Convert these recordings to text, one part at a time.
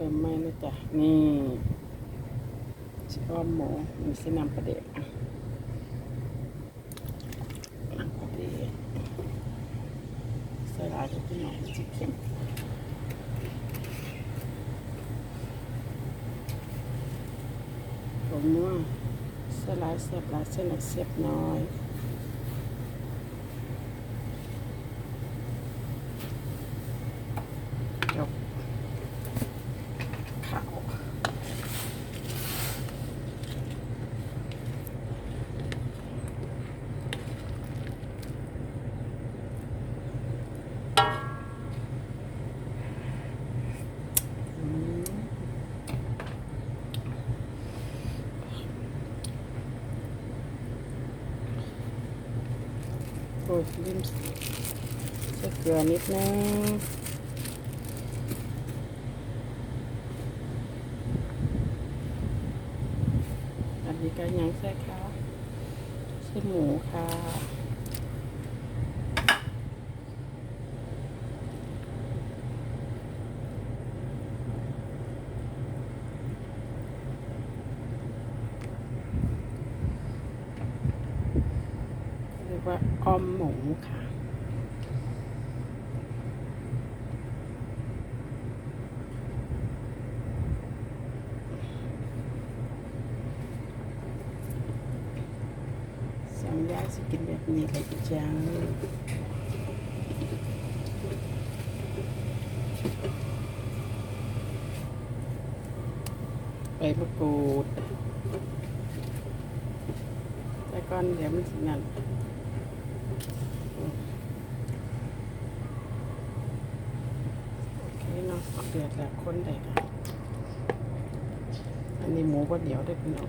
เติมไม่นะจ๊ะนี่ชิอ้อมหมูมีเส้นน้ำประเดกอะนำประเดกใส่ลายกับพี่น้องจิเข็มผมว่าใส่ลายเสียบลายเส้นหนักเสียบน้อย จบขาวอืม โอ้ยลืมใส่เกลือนิดนึงอันนี้ก็ยังใส่ค่ะใส่หมูค่ะ ว่าอ้อมหมูค่ะสองยาสิกินแบบนี้เลยจ้าใบมะกรูด แต่ก่อนเดี๋ยวมันสินั่น โอเคเนาะเดือดแล้วคนได้ค่ะอันนี้หมูก็เดี๋ยวได้เป็น้อง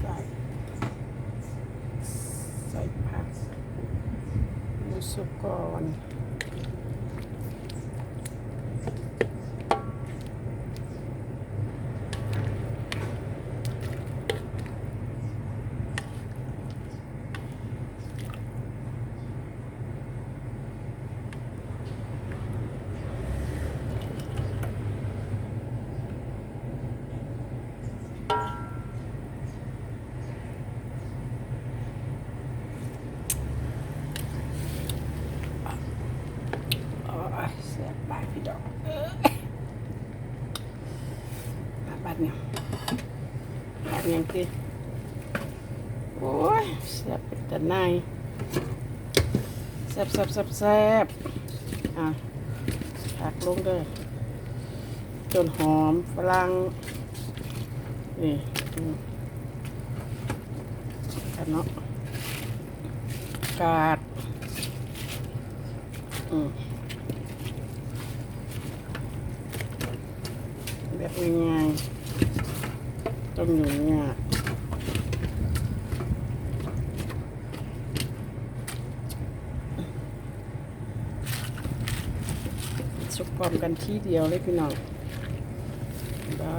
ใส่ใส่ผักห มูสุกก่อนโอ้ยเสียบปากพี่ดอกเอ้ยมาบัดเนี่ย บัดยังคือโอ้ยเสียบเป็นแต่นายแซ่บแซ่บแซ่บแซ่บอะผักลงเด้อจนหอมฝรั่งนี่กันเนาะกาดอืมแบบง่ายๆ ต้มอยู่เนี่ยสุกพร้อมกันที่เดียวเลยพี่น้องบ้า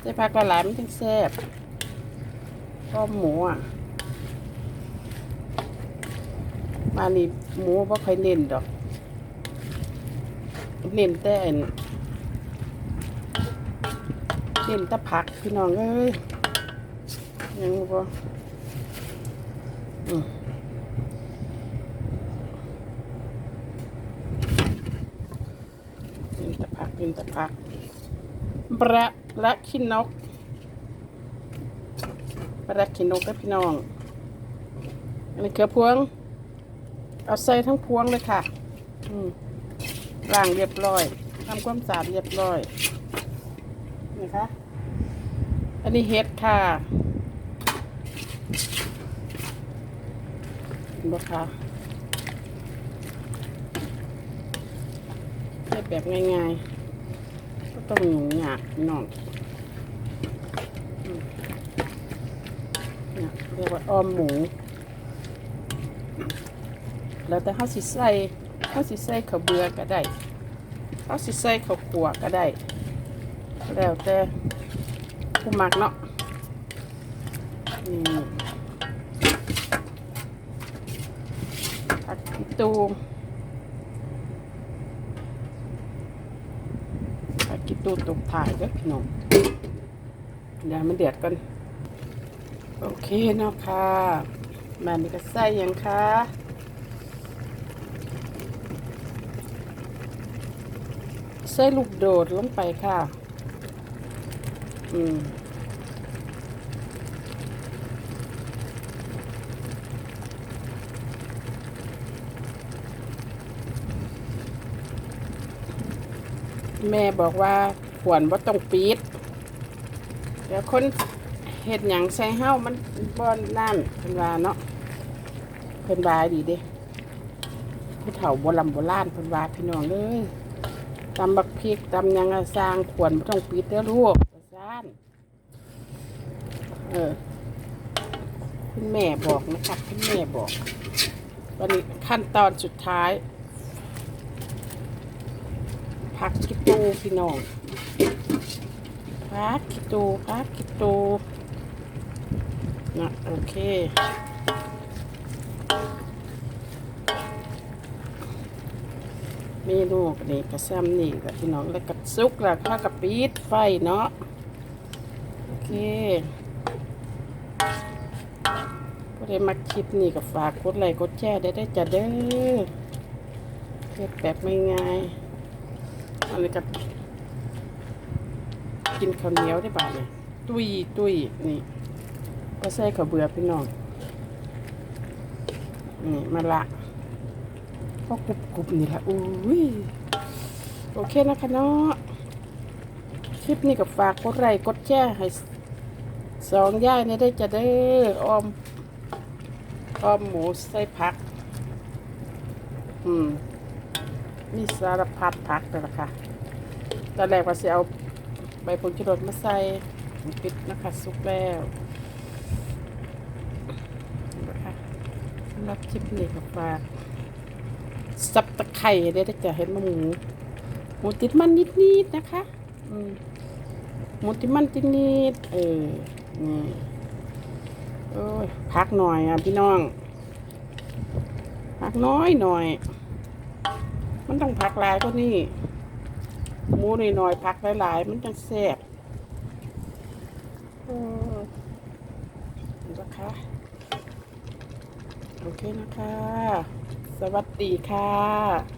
ใส่ผักกระหลายมันถึงแซ่บก็หมูอะมานี่หมูบ่ค่อยเน้นดอก เน้นแต่อัน เน้นต่ผักพี่น้องเอ้ยยังบ่อืมเน้นต่ผักเน้นแต่ผักปลาละขี้นกปลาขี้นกกับพี่น้อง อันนี้เกลือพวง เอาใส่ทั้งพวงเลยค่ะ อืมล้างเรียบร้อยทำความสะอาดเรียบร้อยนี่คะ อันนี้เห็ดค่ะกินบ่คะเฮ็ดแบบง่ายๆ ก็ต้องยุ่งยากพี่น้องเรียกว่าออมหมู แล้วแต่เฮาสิใส่เฮาสิใส่ข้าวเบือก็ได้เฮาสิใส่ข้าวขัวก็ได้ แล้วแต่ ผู้มักเนาะนี่ผักกีตูผักกีตูตกถ่ายด้อพี่น้องเดี๋ยวมันเดือดก่อน โอเคเนาะค่ะมันก็ใส่ยังคะใส่ลูกโดดลงไปค่ะ อืมแม่บอกว่าขวนว่าต้องปีดเดี๋ยวคนเห็ดหยังใส่เห้ามันบอนนั่นเพิ่นว่าเนาะเพิ่นว่าดีเด้ผู้เฒ่าโบราณโบราณเพิ่นว่าพี่น้องเลยตำบักพริกตำหยังอะสร้างขวนบ่ต้องปิดเด้อลูก ว่าน เออ คุณแม่บอกนะคะคุณแม่บอก วันนี้ขั้นตอนสุดท้าย พักกิตูพี่น้องพักกิตูพักกิตูนะโอเคเมนูนี่กระซ้ำนี่กับพี่น้องแล้วกับซุกแล้วก็กับปีดไฟเนาะ เคก็ได้มาคลิปนี่กับฝากกดไลค์กดแชร์ได้ได้จะเด้อเฮ็ดแบบง่ายอันนี้กับกินข้าวเหนียวได้ป่ะเนี่ยตุยตุยนี่ก็ใส่ข้าวเบื่อพี่น้องนี่มาละก็กรุบกรุบนี่แหละอุ้ยโอเคนะคะเนาะคลิปนี้กับฝากกดไลค์กดแชร์ให้ สองย่ายนี่ได้จะได้ออมออมหมูใส่ผัก อืมมีสารพัดผักเลยล่ะค่ะ ตอนแรกว่าจะเอาใบผงชูรสมาใส่ปิดนะคะสุกแล้วนะคะสำหรับคลิปนี้กับฝากสับตะไคร้ได้จะเห็นมหมูหมูติดมันนิดๆนะคะ อืมหมูติดมันนิดๆเออ นี่โอ้ยพักหน่อยอะพี่น้อง พักน้อยหน่อย มันต้องพักหลายก็นี่หมูหน่อยๆพักหลายๆมันจังแซ่บเออนะคะ โอเคนะคะ สวัสดีค่ะ